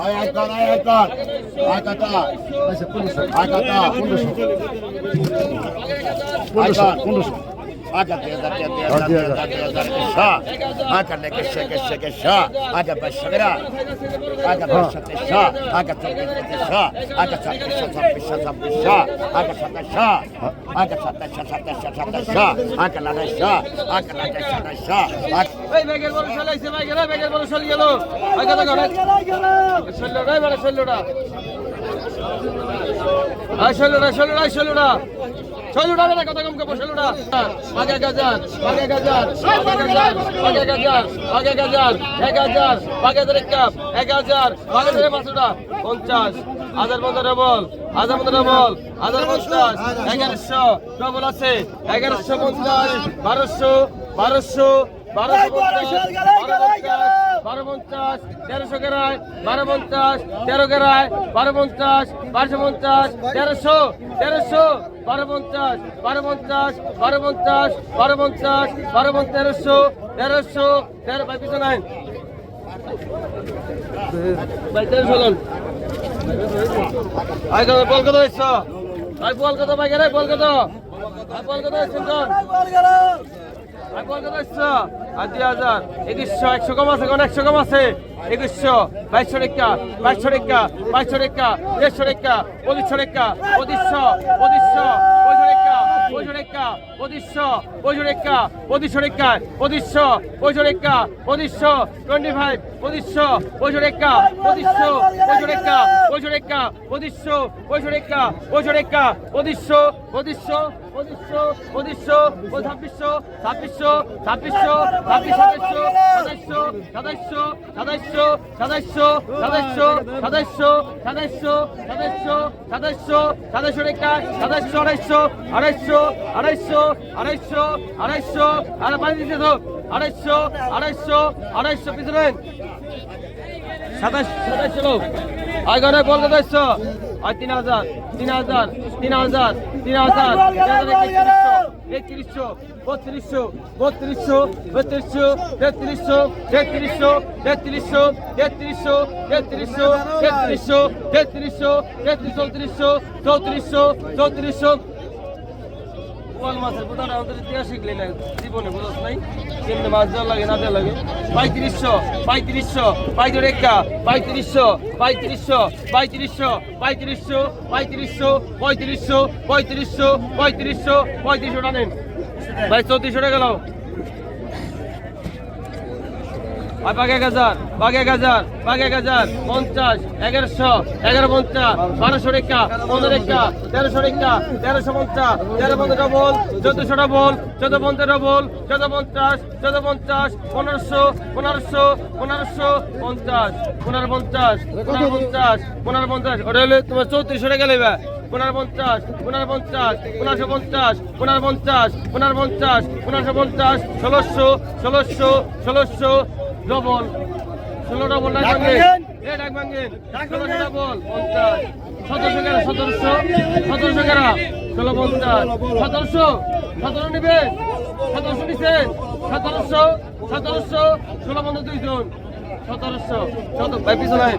আয় আয় কর আয় আয় কর আয় কাটা আচ্ছা পনেরোশো আয় কাটা পনেরোশো কর পনেরোশো Aga deda deda deda deda deda kisha. Aga ne kisha kisha kisha. Aga bashagra. Aga basha kisha. Aga tabi kisha. Aga tabi kisha tabi kisha tabi kisha. Aga shata sha. Aga shata sha shata sha shata sha. Aga lada sha. Aga lada sha lada sha. Hey, beggar bolo shala ise beggar hey beggar bolo shal gelo. Aga da gara. Shallo da bala shallo da. Ay shallo da shallo da shallo da. শোলটা রে কথা কম কব শোলটা আগে গাজার আগে গাজার আগে গাজার আগে গাজার গাজার 1000 আগে ধরে কাপ 1000 আগে ধরে পাঁচটা 50 হাজার পনেরো ডবল হাজার পনেরো ডবল হাজার পঞ্চাশ এগারোশো ডবল আছে এগারোশো পঞ্চাশ বারোশো বারোশো বারোশো পঞ্চাশ বারো পঞ্চাশ, তেরোশো গেরায় বারো পঞ্চাশ, তেরো গেরায় বারো পঞ্চাশ বারোশো পঞ্চাশ, তেরোশো তেরোশো, বারো পঞ্চাশ বারো পঞ্চাশ বারো পঞ্চাশ বারো পঞ্চাশ বারো পঞ্চাশ, তেরোশো তেরোশো, তেরো, ভাই, পিছনে আইন। ভাই, তেরোশো লন। আই কত, বল কত হইছ আই বল। দুই হাজার, একুশশো, একশো কম আছে কোন আছে। একুশশো, বাইশশো রেখা বাইশশো রেখা বাইশশো রেখা, দেড়শো রেখা, পঁচিশশো রেখা, পঁচিশশো পঁচিশশো পঁচিশশো রেখা রেখা পঁচিশশো রেখা পঁচিশশো পঁচিশশো রেখা পঁচিশশো টোয়েন্টি ফাইভ পঁচিশশো রেখা পঁচিশশো রেখা পঁচিশশো পঁচিশশো রেখা পঁচিশশো রেখা পঁচিশশো পঁচিশশো পঁচিশশো পঁচিশশো ছাব্বিশশো ছাব্বিশশো ছাব্বিশশো ছাব্বিশ সাতাইশশো সাতাইশশো সাতাইশশো সাতাইশশো সাতাইশশো সাতাইশশো সাতাইশশো সাতাইশশো সাতাইশশো সাতাইশশো রেখা সাতাইশশো আড়াইশো আড়াইশো আড়াইশো আড়াইশো আড়াইশো, আর পানি দিতে তো আড়াইশো আড়াইশো আড়াইশো, পিছনে। সাতাশ সাতাশশো লোক আগানে বলতে চাইছ আর তিন হাজার তিন হাজার তিন হাজার তিন হাজার। একত্রিশশো, বত্রিশশো বত্রিশশো বত্রিশশো, তেত্রিশশো তেত্রিশশো তেত্রিশশো তেত্রিশশো তেত্রিশশো তেত্রিশশো তেত্রিশশো, তেত্রিশ, চৌত্রিশশো চৌত্রিশশো চৌত্রিশশো কোন মাছের বোধহয় আমাদের ইতিহাস শিখলে না, জীবনে বোঝাস নাই। কেমনি মাছ দেওয়া লাগে, না দেওয়া লাগে। পঁয়ত্রিশশো পঁয়ত্রিশশো, পঁয়ত্রিশ একা পঁয়ত্রিশশো পঁয়ত্রিশশো পঁয়ত্রিশশো পঁয়ত্রিশশো পঁয়ত্রিশশো পঁয়ত্রিশশো পঁয়ত্রিশশো পঁয়ত্রিশশো পঁয়ত্রিশশো টানেন। ভাই, চৌত্রিশশো টাকা বাঘ এক হাজার, বাঘ এক হাজার, বাঘ এক হাজার, পঞ্চাশ, এগারোশো, এগারো পঞ্চাশ, বারোশো রেখা, পনেরো রেখা, তেরোশো রেখা, তেরোশো পঞ্চাশ, তেরো পঞ্চাশ ডবল চোদ্দশো ডবল চোদ্দ পঞ্চাশ ডবল চোদ্দ পঞ্চাশ চোদ্দ পঞ্চাশ, পনেরোশো পনেরোশো পনেরোশো পঞ্চাশ, পনেরো পঞ্চাশ পনেরো পঞ্চাশ পনেরো পঞ্চাশ, ওটা হলে তোমার চৌত্রিশশো টাকা পনেরো পঞ্চাশ পঞ্চাশ, পনেরোশো পঞ্চাশ, পনেরো পঞ্চাশ পনেরো পঞ্চাশ, পনেরোশো পঞ্চাশ, ষোলোশো ষোলোশো ষোলোশো ডবল। ষোলো ডবল ডাক ভাঙেন। এ ডাক ভাঙেন। ষোলোশো ডবল পঞ্চাশ। সতেরোশো কেনা সতেরোশো। সতেরোশো কেনা ষোলো পঞ্চাশ। সতেরোশো সতেরো নিবে। সতেরোশো নিছে। সতেরোশো সতেরোশো। ষোলো পঞ্চাশ দুইজন। সতেরোশো। সতেরো ভাই পিছনে